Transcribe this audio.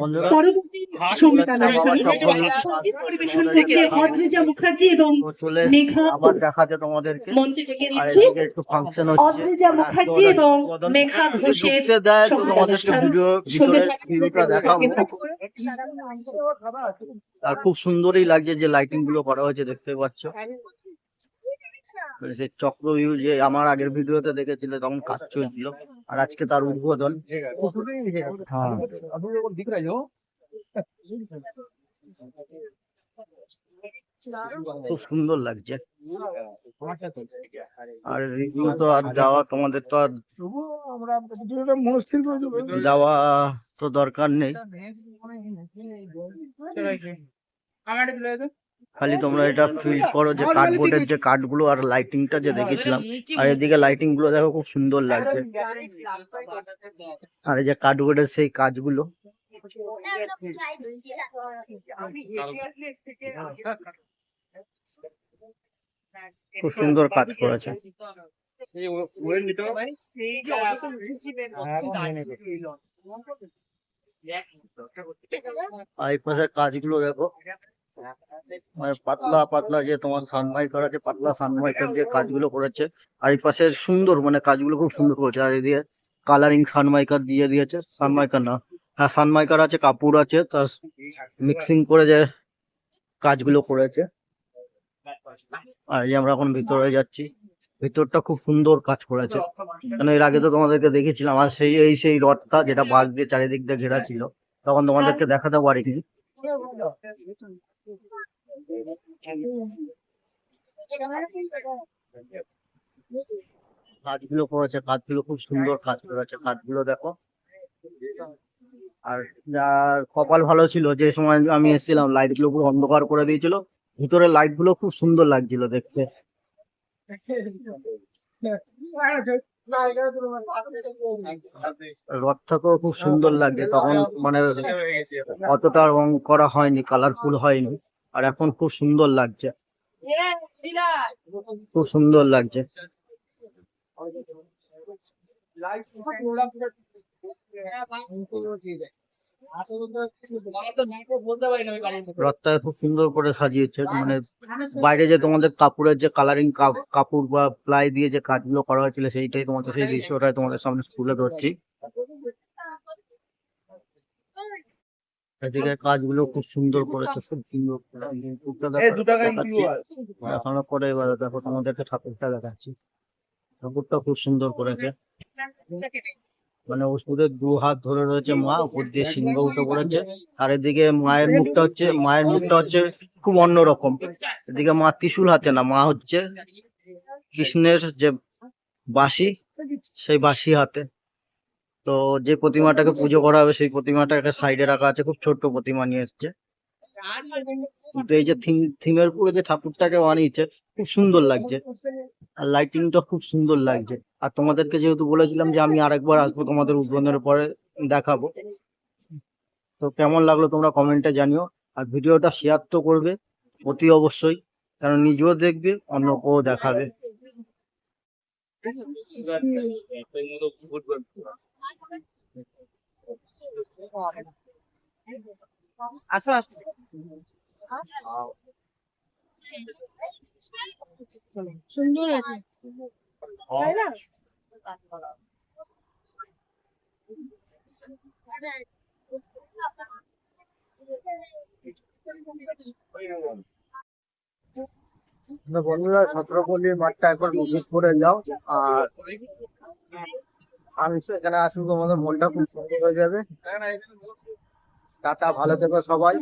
বন্ধুরা পরবর্তী সংগীত সংগীত পরিবেশন করছে অদ্রিজা মুখার্জি এবং মেঘা আবার তোমাদেরকে। মঞ্চে ডেকে নিচ্ছি। একটু ফাংশন হচ্ছে। অদ্রিজা মুখার্জি এবং মেঘা ঘোষের দেয় তো সংগীত তোমাদেরকে ভিডিও সঙ্গে ভিতরে আর খুব সুন্দরই লাগছে যে লাইটিংগুলো করা হয়েছে দেখতে পাচ্ছ। মানে সেই চক্র যে আমার আগের ভিডিওতে দেখেছিলে, তখন কাজ চলছিল আর আজকে তার উদ্বোধন। হ্যাঁ। খুব সুন্দর লাগছে। আর রিভিউ তো আর তোমাদের তো আর তো দরকার নেই। খালি তোমরা এটা ফিল করো যে কার্ডবোর্ডের যে কাঠগুলো আর লাইটিংটা যে দেখেছিলাম আর এদিকে লাইটিংগুলো দেখো খুব সুন্দর লাগছে। আর এই যে কার্ডবোর্ডের সেই কাজগুলো। খুব সুন্দর কাজ করেছে। আর এই পাশের কাজগুলো দেখো। পাতলা পাতলা যে তোমার সানমাইকার আছে, পাতলা সানমাইকার যে কাজগুলো করেছে আর এই পাশে সুন্দর মানে কাজগুলো খুব সুন্দর করেছে। আর এদিকে কালারিং সানমাইকার দিয়ে দিয়েছে সানমাইকার না। হ্যাঁ সানমাইকার আছে, কাপড় আছে, তার মিক্সিং করে যে কাজগুলো করেছে। আর এই আমরা এখন ভিতরে যাচ্ছি, ভিতরটা খুব সুন্দর কাজ করেছে। কেন, এর আগে তো তোমাদেরকে দেখেছিলাম, আর সেই, এই সেই রথটা যেটা বাঁশ দিয়ে চারিদিক দিয়ে ঘেরা ছিল, তখন তোমাদেরকে দেখাতে পারিনি। কাজগুলো করেছে কাজগুলো খুব সুন্দর কাজ করেছে কাজগুলো দেখো। আর যার কপাল ভালো ছিল, যে সময় আমি এসেছিলাম লাইটগুলো পুরো অন্ধকার করে দিয়েছিল। ভিতরে লাইটগুলো খুব সুন্দর লাগছিল দেখতে। রথটাকেও খুব সুন্দর লাগছে তখন মানে অতটা রং করা হয়নি কালারফুল হয়নি, আর এখন খুব সুন্দর লাগছে। খুব সুন্দর লাগছে। রথটাকে খুব সুন্দর করে সাজিয়েছে মানে বাইরে যে তোমাদের কাপড়ের যে কালারিং কাপড় বা প্লাই দিয়ে যে কাজগুলো করা হয়েছিল সেইটাই তোমাদের সেই দৃশ্যটাই তোমাদের সামনে তুলে ধরছি এদিকে কাজগুলো খুব সুন্দর করেছে খুব সুন্দর করে। ঠাকুরটা দেখো, দেখাচ্ছি। দেখানোর পরে এবার দেখো তোমাদেরকে ঠাকুরটা দেখাচ্ছি ঠাকুরটা খুব সুন্দর করেছে মানে ওষুধের দু হাত ধরে রয়েছে মা উপর দিয়ে সিংহ উঠে পড়েছে। আর এদিকে মায়ের মুখটা হচ্ছে মায়ের মুখটা হচ্ছে খুব অন্যরকম এদিকে মা ত্রিশুল হাতে না মা হচ্ছে কৃষ্ণের যে বাঁশি সেই বাঁশি হাতে। তো যে প্রতিমাটাকে পুজো করা হবে সেই প্রতিমাটাকে সাইডে রাখা আছে খুব ছোট্ট প্রতিমা নিয়ে এসছে। কিন্তু এই যে থিম থিমের উপরে যে ঠাকুরটাকে বানিয়েছে খুব সুন্দর লাগছে। আর লাইটিংটা খুব সুন্দর লাগছে। আর তোমাদেরকে যেহেতু বলেছিলাম যে আমি আরেকবার আসব তোমাদের উদ্বোধনের পরে দেখাবো। তো কেমন লাগল তোমরা কমেন্টে জানিও। আর ভিডিওটা শেয়ার তো করবে অতি অবশ্যই। কারণ নিজেও দেখবে অন্যকেও দেখাবে। আসো আসো। সুন্দর আছে। বন্ধুরা সতেরোপল্লির মাঠটা একবার ভিজিট করে যাও। আর আমি এখানে আসুন, তোমাদের মনটা খুব সুন্দর হয়ে যাবে। টাটা, ভালো থেকো সবাই।